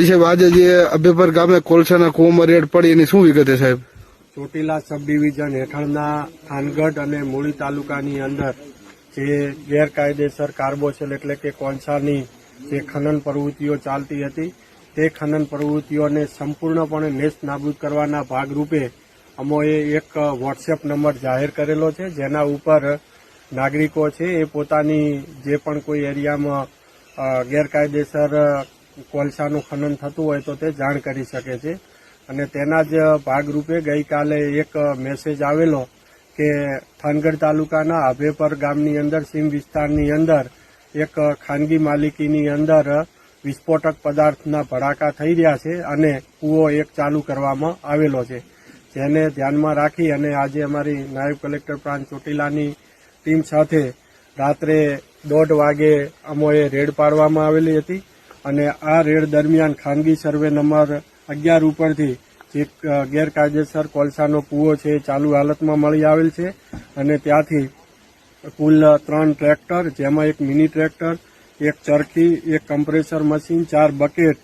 સાહેબ, આજે અભેપર ગામે કોલસાના કુવામાં રેડ પડી એની શું વિગતે સાહેબ? ચોટીલા સબ ડિવિઝન હેઠળના થાનગઢ અને મૂળી તાલુકાની અંદર જે ગેરકાયદેસર કાર્બોસેલ એટલે કે કોલસાની જે ખનન પ્રવૃત્તિઓ ચાલતી હતી, તે ખનન પ્રવૃત્તિઓને સંપૂર્ણપણે નેસ્ત નાબૂદ કરવાના ભાગરૂપે અમોએ એક વોટ્સએપ નંબર જાહેર કરેલો છે, જેના ઉપર નાગરિકો છે એ પોતાની જે પણ કોઈ એરિયામાં ગેરકાયદેસર કોલસાનું ખનન થતું હોય તો તે જાણ કરી શકે છે. અને તેના જ ભાગરૂપે ગઈકાલે એક મેસેજ આવેલો કે થાનગઢ તાલુકાના આભેપર ગામની અંદર સીમ વિસ્તારની અંદર એક ખાનગી માલિકીની અંદર વિસ્ફોટક પદાર્થના ભડાકા થઈ રહ્યા છે અને કૂવો એક ચાલુ કરવામાં આવેલો છે. જેને ધ્યાનમાં રાખી અને આજે અમારી નાયબ કલેક્ટર પ્રાંત ચોટીલાની ટીમ સાથે રાત્રે દોઢ વાગે અમોએ રેડ પાડવામાં આવેલી હતી. અને આ રેડ દરમિયાન ખાનગી સર્વે નંબર અગિયાર ઉપરથી જે ગેરકાયદેસર કોલસાનો કૂવો છે એ ચાલુ હાલતમાં મળી આવેલ છે. અને ત્યાંથી કુલ ત્રણ ટ્રેક્ટર, જેમાં એક મિની ટ્રેક્ટર, એક ચરખી, એક કમ્પ્રેસર મશીન, ચાર બકેટ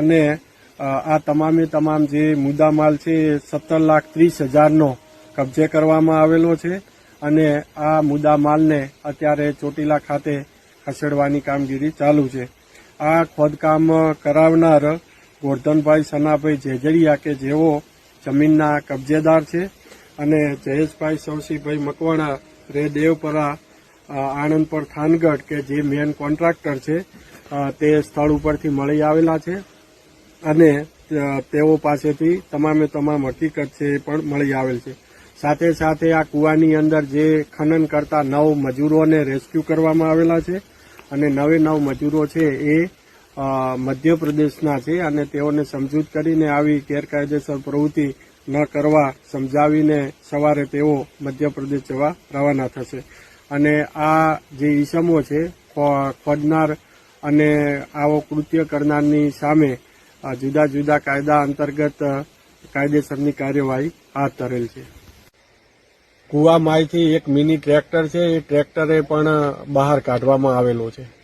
અને આ તમામે તમામ જે મુદ્દામાલ છે એ સત્તર લાખ ત્રીસ હજારનો કબજે કરવામાં આવેલો છે. અને આ મુદ્દામાલને અત્યારે ચોટીલા ખાતે ખસેડવાની કામગીરી ચાલુ છે. આ ખોદકામ કરાવનાર ગોરધનભાઈ સનાભાઈ જેજરિયા કે જેઓ જમીનના કબજેદાર છે અને જયેશભાઈ સવસીભાઈ મકવાણા, રે દેવપરા આણંદ પર થાનગઢ કે જે મેન કોન્ટ્રાક્ટર છે તે સ્થળ ઉપરથી મળી આવેલા છે અને તેઓ પાસેથી તમામે તમામ હકીકત છે એ પણ મળી આવેલ છે. સાથે સાથે આ કુવાની અંદર જે ખનન કરતા નવ મજૂરોને રેસ્ક્યુ કરવામાં આવેલા છે. અને નવે નવ મજૂરો છે એ મધ્યપ્રદેશના છે અને તેઓને સમજૂત કરીને આવી ગેરકાયદેસર પ્રવૃત્તિ ન કરવા સમજાવીને સવારે તેઓ મધ્યપ્રદેશ જવા રવાના થશે. અને આ જે ઈસમો છે ખોદનાર અને આવો કૃત્ય કરનારની સામે જુદા જુદા કાયદા અંતર્ગત કાયદેસરની કાર્યવાહી હાથ ધરેલ છે. કુવામાંથી એક મિની ટ્રેક્ટર છે. એ ટ્રેક્ટરે પણ બહાર કાઢવામાં આવેલો છે.